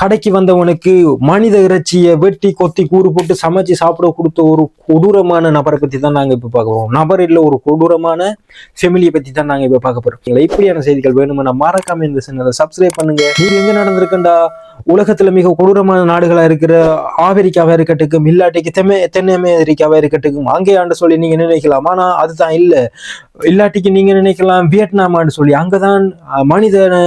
கடைக்கு வந்தவனுக்கு மனித இறைச்சியை வெட்டி கொத்தி கூறு போட்டு சமைச்சு சாப்பிட கொடுத்த ஒரு கொடூரமான நபரை பத்தி தான் நாங்க இப்ப பார்க்க போறோம். நபர் இல்ல ஒரு கொடூரமான ஃபெமிலியை பத்தி தான் நாங்க இப்ப பார்க்க போறோம். இப்படியான செய்திகள் வேணும்னா மறக்காம இந்த சேனலை சப்ஸ்கிரைப் பண்ணுங்க. நீங்க எங்க நடந்திருக்கண்டா உலகத்துல மிக கொடூரமான நாடுகளா இருக்கிற ஆப்பிரிக்காவா இருக்கட்டுக்கும் இல்லாட்டிக்கு தென்னை தென் அமெரிக்காவா இருக்கட்டுக்கும் அங்கே ஆண்டு சொல்லி நீங்க நினைக்கலாம். ஆனா அதுதான் இல்ல. இல்லாட்டிக்கு நீங்க நினைக்கலாம் வியட்நாமான்னு சொல்லி அங்கதான் மனிதனை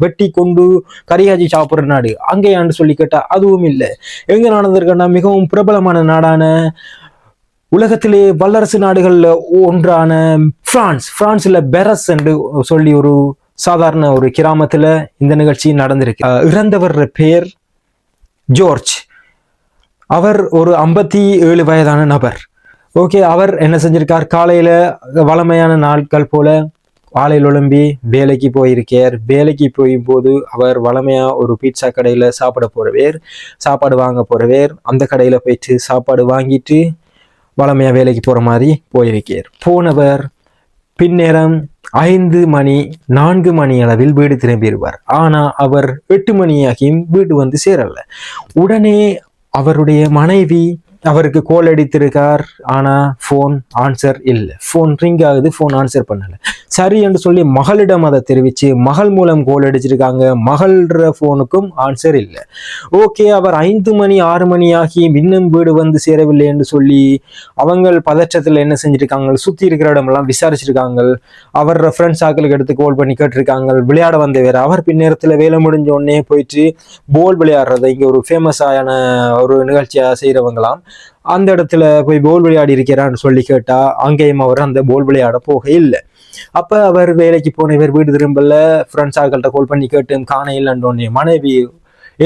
வெட்டி கொண்டு கரியாச்சி சாப்பிட்ற நாடு. அங்கேயான்னு சொல்லி கேட்டா அதுவும் இல்லை. எங்க நடந்திருக்கன்னா மிகவும் பிரபலமான நாடான உலகத்திலே வல்லரசு நாடுகளில் ஒன்றான பிரான்ஸ். பிரான்ஸ்ல பெரஸ் என்று சொல்லி ஒரு சாதாரண ஒரு கிராமத்துல இந்த நிகழ்ச்சி நடந்திருக்கு. இறந்தவர் பெயர் ஜோர்ஜ். அவர் ஒரு ஐம்பத்தி ஏழு வயதான நபர். ஓகே அவர் என்ன செஞ்சிருக்கார்? காலையில வளமையான நாட்கள் போல வாழையில் எழும்பி வேலைக்கு போயிருக்கார். வேலைக்கு போயும் போது அவர் வளமையா ஒரு பீட்சா கடையில சாப்பிட போறவேர் சாப்பாடு வாங்க போறவேர் அந்த கடையில போயிட்டு சாப்பாடு வாங்கிட்டு வளமையா வேலைக்கு போற மாதிரி போயிருக்கார். போனவர் பின்னேரம் ஐந்து மணி நான்கு மணி அளவில் வீடு திரும்பிடுவார். ஆனா அவர் எட்டு மணியாகியும் வீடு வந்து சேரல. உடனே அவருடைய மனைவி அவருக்கு கோல் அடித்திருக்கார். ஆனா ஃபோன் ஆன்சர் இல்லை. ஃபோன் ரிங் ஆகுது ஃபோன் ஆன்சர் பண்ணலை. சரி என்று சொல்லி மகளிடம் அதை தெரிவிச்சு மகள் மூலம் கோல் அடிச்சிருக்காங்க. மகள்ற ஃபோனுக்கும் ஆன்சர் இல்லை. ஓகே அவர் ஐந்து மணி ஆறு மணி ஆகி இன்னும் வீடு வந்து சேரவில்லை என்று சொல்லி அவங்க பதற்றத்தில் என்ன செஞ்சிருக்காங்க? சுத்தி இருக்கிற இடமெல்லாம் விசாரிச்சிருக்காங்க. அவர் ஃப்ரெண்ட்ஸ் ஆக்களுக்கு எடுத்து கோல் பண்ணி கேட்டிருக்காங்க. விளையாட வந்தவர். அவர் பின்னேரத்தில் வேலை முடிஞ்ச உடனே போயிட்டு போல் விளையாடுறது இங்க ஒரு ஃபேமஸான ஒரு நிகழ்ச்சியா செய்யறவங்களாம் அந்த இடத்துல போய் போல் விளையாடி இருக்கிறான்னு சொல்லி கேட்டா அங்கேயும் அவர் அந்த போல் விளையாட போக இல்லை. அப்ப அவர் வேலைக்கு போனவர் வீடு திரும்பல ஃப்ரெண்ட்ஸ் ஆக்கள்கிட்ட கால் பண்ணி கேட்டு காண இல்லைன்னு மனைவி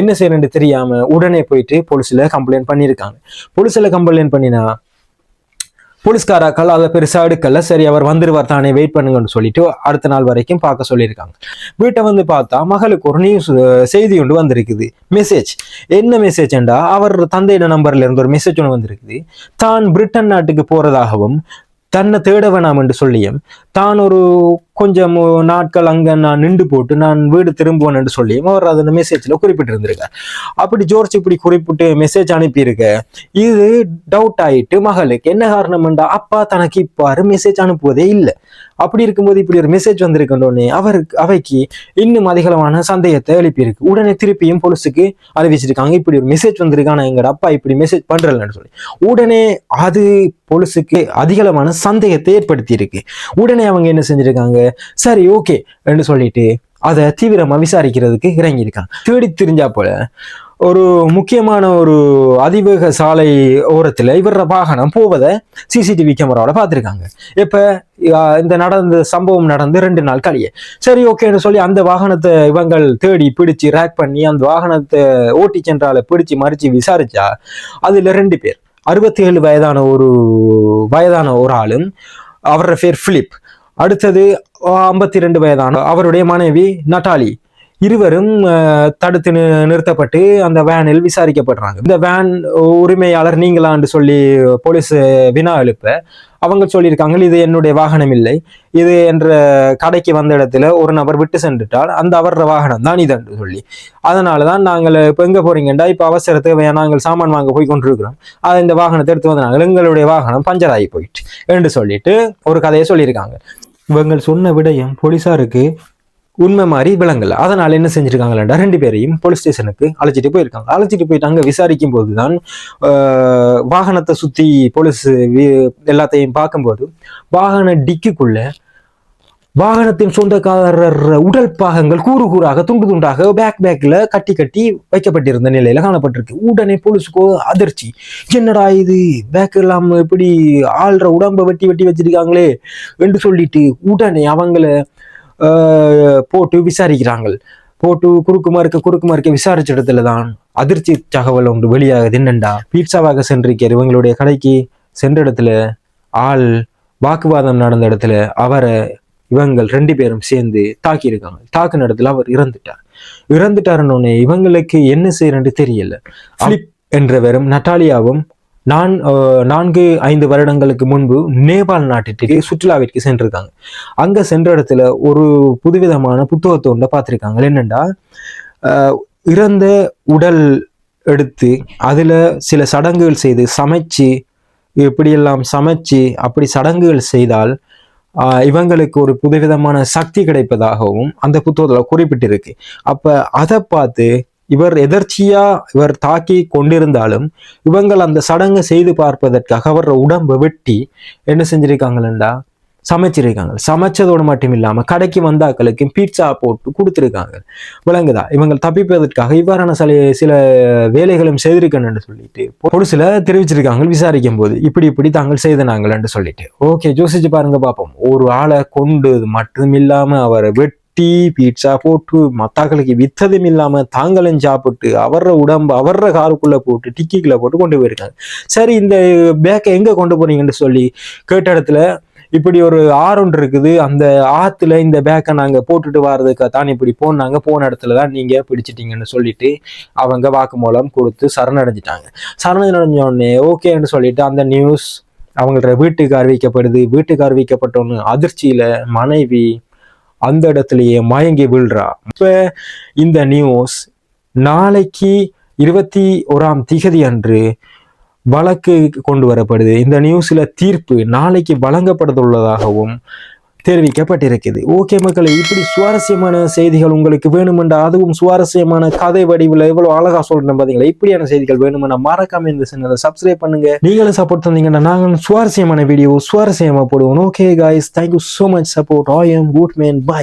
என்ன செய்யணும்னு தெரியாம உடனே போயிட்டு போலீஸ்ல கம்ப்ளைண்ட் பண்ணியிருக்காங்க போலீஸ்ல கம்ப்ளைண்ட் பண்ணினா போலீஸ்காராக்கள் அதை பெருசா எடுக்கல சரி அவர் வந்துருவார் தானே வெயிட் பண்ணுங்கன்னு சொல்லிட்டு அடுத்த நாள் வரைக்கும் பார்க்க சொல்லியிருக்காங்க. வீட்டை வந்து பார்த்தா மகளுக்கு ஒரு நியூஸ் செய்தி ஒன்று வந்திருக்குது. மெசேஜ் என்ன மெசேஜ்ண்டா அவர் தந்தையிட நம்பர்ல இருந்து ஒரு மெசேஜ் ஒன்று வந்திருக்குது. தான் பிரிட்டன் நாட்டுக்கு போறதாகவும் தன்னை தேட வேணாம் என்று சொல்லியும் தான் ஒரு கொஞ்சம் நாட்கள் அங்கே நான் நின்று போட்டு நான் வீடு திரும்புவேன் என்று சொல்லியும் அவர் அந்த மெசேஜில் குறிப்பிட்டிருந்திருக்கார். அப்படி ஜோர்ஜ் இப்படி குறிப்பிட்டு மெசேஜ் அனுப்பியிருக்க இது டவுட் ஆயிட்டு மகளுக்கு என்ன காரணம்டா அப்பா தனக்கு இப்பாரு மெசேஜ் அனுப்புவதே இல்லை. அப்படி இருக்கும்போது இப்படி ஒரு மெசேஜ் வந்திருக்கின்றோன்னே அவருக்கு அவைக்கு இன்னும் அதிகளவான சந்தேகத்தை எழுப்பியிருக்கு. உடனே திருப்பியும் போலீஸுக்கு அறிவிச்சிருக்காங்க இப்படி ஒரு மெசேஜ் வந்திருக்கான ஆனா எங்கட அப்பா இப்படி மெசேஜ் பண்றலன்னு சொல்லி. உடனே அது போலீஸுக்கு அதிகளவான சந்தேகத்தை ஏற்படுத்தி இருக்கு உடனே அவங்க என்ன செஞ்சிருக்காங்க சரி ஓகே என்று சொல்லிட்டு அதை தீவிரமாக விசாரிக்கிறதுக்கு இறங்கியிருக்கான். தேடி தெரிஞ்சா போல ஒரு முக்கியமான ஒரு அதிவேக சாலை ஓரத்தில் இவர வாகனம் போவதை சிசிடிவி கேமராவோட பார்த்துருக்காங்க. இப்போ இந்த நடந்த சம்பவம் நடந்து ரெண்டு நாள் கழிய. சரி ஓகேன்னு சொல்லி அந்த வாகனத்தை இவங்கள் தேடி பிடிச்சு ரேக் பண்ணி அந்த வாகனத்தை ஓட்டி சென்றால பிடிச்சு மறிச்சு விசாரிச்சா அதில் ரெண்டு பேர் அறுபத்தி ஏழு வயதான ஒரு வயதான ஒரு ஆளும் அவரோட பேர் ஃபிலிப் அடுத்தது ஐம்பத்தி ரெண்டு வயதான அவருடைய மனைவி நட்டாலி. இருவரும் தடுத்து நிறுத்தப்பட்டு அந்த வேனில் விசாரிக்கப்படுறாங்க. இந்த வேன் உரிமையாளர் நீங்களான்னு சொல்லி போலீஸ் வினா எழுப்ப அவங்க சொல்லியிருக்காங்க இது என்னுடைய வாகனம் இல்லை. இது என்ற கடைக்கு வந்த இடத்துல ஒரு நபர் விட்டு சென்றுட்டால் அந்த அவர வாகனம் தான் இதுன்னு சொல்லி. அதனால தான் நாங்கள் இப்போ எங்கே போறீங்கண்டா? இப்போ அவசரத்துக்கு நாங்கள் சாமான் வாங்க போய் கொண்டிருக்கிறோம். அதை இந்த வாகனத்தை எடுத்து வந்தாங்க எங்களுடைய வாகனம் பஞ்சர் ஆகி போயிட்டு என்று சொல்லிட்டு ஒரு கதையை சொல்லியிருக்காங்க. இவங்க சொன்ன விடயம் போலீஸாருக்கு உண்மை மாதிரி விளங்கல. அதனால என்ன செஞ்சிருக்காங்களா ரெண்டு பேரையும் போலீஸ் ஸ்டேஷனுக்கு அழைச்சிட்டு போயிருக்காங்க. அழைச்சிட்டு போயிட்டு அங்கே விசாரிக்கும் போதுதான் வாகனத்தை சுத்தி போலீஸ் எல்லாத்தையும் பார்க்கும்போது வாகன டிக்குக்குள்ள வாகனத்தின் சொந்தக்காரர் உடல் பாகங்கள் கூறு கூறாக துண்டு துண்டாக பேக் பேக்கில் கட்டி கட்டி வைக்கப்பட்டிருந்த நிலையில் காணப்பட்டிருக்கு. உடனே போலீஸுக்கோ அதிர்ச்சி. என்னடா இது? பேக் எல்லாம் இப்படி ஆள்ற உடம்பை வெட்டி வெட்டி வச்சிருக்காங்களே? என்று சொல்லிட்டு உடனே அவங்கள போட்டு விசாரிக்கிறாங்க போட்டு குறுக்குமா இருக்க குறுக்குமா இருக்க விசாரிச்ச இடத்துல தான் அதிர்ச்சி தகவல் ஒன்று வெளியாகுது. என்னண்டா? பீட்சாவாக சென்றிருக்கார் இவங்களுடைய கடைக்கு. சென்ற இடத்துல ஆள் வாக்குவாதம் நடந்த இடத்துல அவரை இவங்கள் ரெண்டு பேரும் சேர்ந்து தாக்கியிருக்காங்க. தாக்குன இடத்துல அவர் இறந்துட்டார். இறந்துட்டாருன்னு இவங்களுக்கு என்ன செய்யறன்னு தெரியல. பிலிப் என்றவரும் நட்டாலியாவும் நான் நான்கு ஐந்து வருடங்களுக்கு முன்பு நேபாள் நாட்டிற்கு சுற்றுலாவிற்கு சென்றிருக்காங்க. அங்க சென்ற இடத்துல ஒரு புதுவிதமான புத்தகத்தை ஒன்றை பார்த்திருக்காங்க. என்னண்டா அஹ், இறந்த உடல் எடுத்து அதுல சில சடங்குகள் செய்து சமைச்சு இப்படியெல்லாம் சமைச்சு அப்படி சடங்குகள் செய்தால் இவங்களுக்கு ஒரு புதுவிதமான சக்தி கிடைப்பதாகவும் அந்த புத்தகத்துல குறிப்பிட்டிருக்கு. அப்ப அதை பார்த்து இவர் எதர்ச்சியா இவர் தாக்கி கொண்டிருந்தாலும் இவங்கள் அந்த சடங்கு செய்து பார்ப்பதற்காக அவர் உடம்பை வெட்டி என்ன செஞ்சிருக்காங்களா சமைச்சிருக்காங்க. சமைச்சதோடு மட்டும் இல்லாமல் கடைக்கு வந்தாக்களுக்கு பீட்சா போட்டு கொடுத்துருக்காங்க. விளங்குதா? இவங்க தப்பிப்பதற்காக இவ்வாறான சில சில வேலைகளும் செய்திருக்கணும்னு சொல்லிட்டு ஒரு சில தெரிவிச்சிருக்காங்க விசாரிக்கும் போது இப்படி இப்படி தாங்கள் செய்தனாங்கள்னு சொல்லிட்டு. ஓகே யோசிச்சு பாருங்க பார்ப்போம் ஒரு ஆளை கொண்டு மட்டும் இல்லாமல் அவரை வெட்டி பீட்சா போட்டு மத்தாக்களுக்கு வித்ததும் இல்லாமல் தாங்களும் சாப்பிட்டு அவர உடம்பு அவர காருக்குள்ள போட்டு டிக்கிக்குள்ள போட்டு கொண்டு போயிருக்காங்க. சரி இந்த பேக்கை எங்க கொண்டு போறீங்கன்னு சொல்லி கேட்ட இடத்துல இப்படி ஒரு ஆறு இருக்குது. அந்த ஆத்துல இந்த பேக்கை நாங்கள் போட்டுட்டு வர்றதுக்கு தான் இப்படி போனாங்க. போன இடத்துல தான் நீங்கள் பிடிச்சிட்டீங்கன்னு சொல்லிட்டு அவங்க வாக்குமூலம் கொடுத்து சரணடைஞ்சிட்டாங்க. சரணடைஞ்ச உடனே ஓகேன்னு சொல்லிட்டு அந்த நியூஸ் அவங்களோட வீட்டுக்கு அறிவிக்கப்படுது. வீட்டுக்கு அறிவிக்கப்பட்டோன்னு அதிர்ச்சியில மனைவி அந்த இடத்துலயே மயங்கி விழுறா. இப்ப இந்த நியூஸ் நாளைக்கு இருபத்தி ஓராம் திகதி அன்று வழக்கு கொண்டு வரப்படுது. இந்த நியூஸில் தீர்ப்பு நாளைக்கு வழங்கப்படுத்துள்ளதாகவும் தெரிவிக்கப்பட்டிருக்குது. ஓகே மக்களை இப்படி சுவாரஸ்யமான செய்திகள் உங்களுக்கு வேணுமெண்டா அதுவும் சுவாரஸ்யமான கதை வடிவில் எவ்வளோ அழகா சொல்றேன் பாத்தீங்களா? இப்படியான செய்திகள் வேணுமென்னா மறக்காம இந்த சேனலை சப்ஸ்கிரைப் பண்ணுங்க. நீங்களும் சப்போர்ட் தந்தீங்கன்னா நாங்களும் சுவாரஸ்யமான வீடியோ சுவாரஸ்யமா போடுவோம். Okay guys thank you so much support I am good man bye